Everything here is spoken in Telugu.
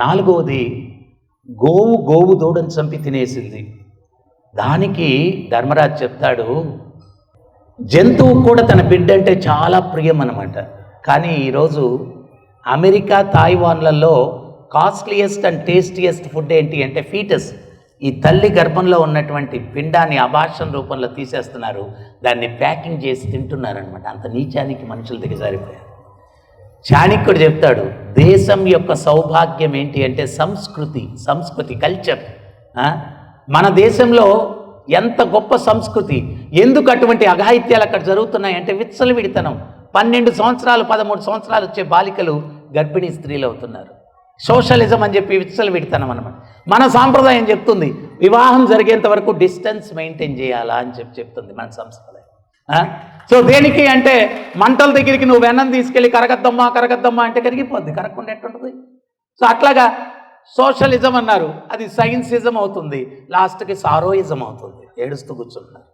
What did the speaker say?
నాలుగవది గోవు గోవు దూడని చంపి తినేసింది. దానికి ధర్మరాజు చెప్తాడు జంతువు కూడా తన బిడ్డ అంటే చాలా ప్రియం అనమాట కానీ ఈరోజు అమెరికా తాయివాన్లలో కాస్ట్లీయెస్ట్ అండ్ టేస్టియెస్ట్ ఫుడ్ ఏంటి అంటే ఫీటస్. ఈ తల్లి గర్భంలో ఉన్నటువంటి పిండాన్ని అభాషణ రూపంలో తీసేస్తున్నారు. దాన్ని ప్యాకింగ్ చేసి తింటున్నారనమాట. అంత నీచానికి మనుషులు దిగజారిపోయారు చాణిక్యుడు చెప్తాడు దేశం యొక్క సౌభాగ్యం ఏంటి అంటే సంస్కృతి సంస్కృతి కల్చర్ మన దేశంలో ఎంత గొప్ప సంస్కృతి ఎందుకు అటువంటి అఘాయిత్యాలు అక్కడ జరుగుతున్నాయి అంటే విడితనం పన్నెండు సంవత్సరాలు పదమూడు సంవత్సరాలు వచ్చే బాలికలు గర్భిణీ స్త్రీలు అవుతున్నారు. సోషలిజం అని చెప్పి విచ్చలవిడితనం అనమాట మన సాంప్రదాయం చెప్తుంది వివాహం జరిగేంత వరకు డిస్టెన్స్ మెయింటైన్ చేయాలా అని చెప్పి చెప్తుంది మన సంస్కృతి. సో దేనికి అంటే మంటల దగ్గరికి నువ్వు వెన్నం తీసుకెళ్ళి కరగద్దమ్మా కరగద్దమ్మా అంటే కరిగిపోద్ది కరగకుండా ఎట్టుంటుంది సో అట్లాగా సోషలిజం అన్నారు అది సైన్సిజం అవుతుంది లాస్ట్కి సారోయిజం అవుతుంది ఏడుస్తూ కూర్చుంటున్నారు.